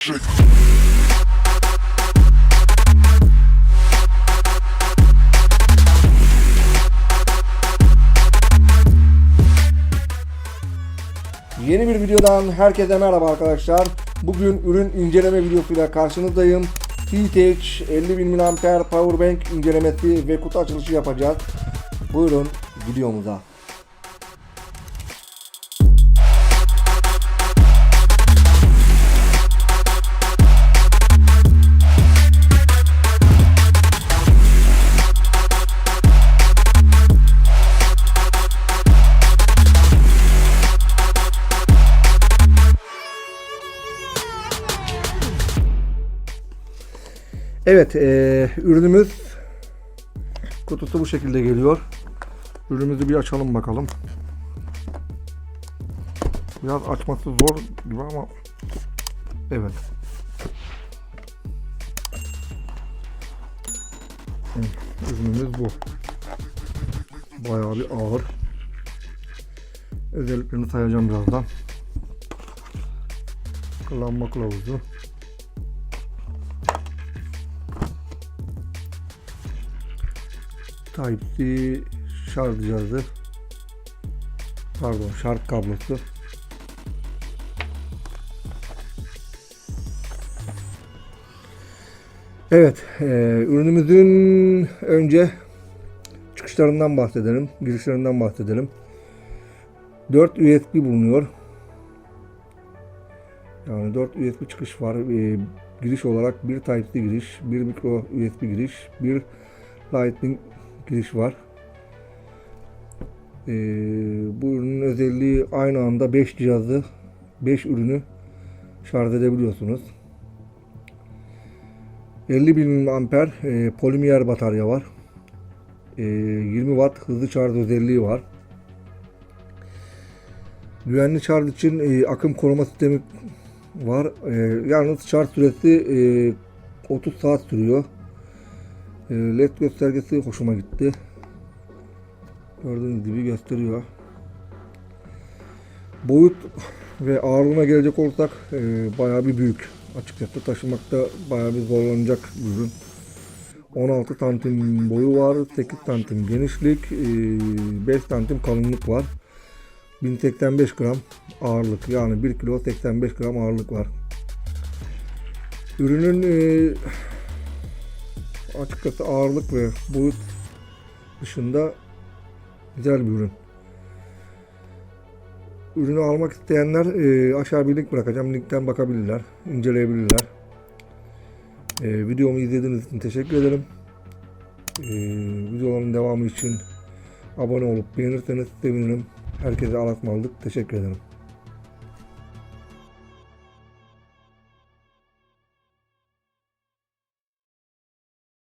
Yeni bir videodan herkese merhaba arkadaşlar. Bugün ürün inceleme videosuyla karşınızdayım. T-Tech 50.000 mAh Powerbank incelemesi ve kutu açılışı yapacağız. Buyurun videomuza. Evet, eee, ürünümüz kutusu bu şekilde geliyor. Ürünümüzü bir açalım bakalım. Biraz açması zor gibi ama evet. Ürünümüz bu. Bayağı bir ağır. Özelliklerini sayacağım birazdan. Kullanma kılavuzu. Type-C şarj cihazı. Pardon şarj kablosu. Evet, e, ürünümüzün önce çıkışlarından bahsedelim, girişlerinden bahsedelim. 4 USB bulunuyor. Yani 4 USB çıkış var. E, giriş olarak bir Type-C giriş, bir micro USB giriş, bir Lightning giriş var. Ee, bu ürünün özelliği aynı anda 5 cihazı 5 ürünü şarj edebiliyorsunuz. 50.000 amper e, polimer batarya var. E, 20 watt hızlı şarj özelliği var. Güvenli şarj için e, akım koruma sistemi var. E, yalnız şarj süresi e, 30 saat sürüyor. E, LED göstergesi hoşuma gitti. Gördüğünüz gibi gösteriyor. Boyut ve ağırlığına gelecek olursak e, bayağı bir büyük. Açıkçası taşımakta bayağı bir zorlanacak ürün. 16 santim boyu var, 8 santim genişlik, e, 5 santim kalınlık var. 1085 gram ağırlık yani 1 kilo 85 gram ağırlık var. Ürünün e, açıkçası ağırlık ve boyut dışında güzel bir ürün. Ürünü almak isteyenler e, aşağı bir link bırakacağım. Linkten bakabilirler, inceleyebilirler. E, videomu izlediğiniz için teşekkür ederim. E, videoların devamı için abone olup beğenirseniz sevinirim. Herkese alatmalık. Teşekkür ederim.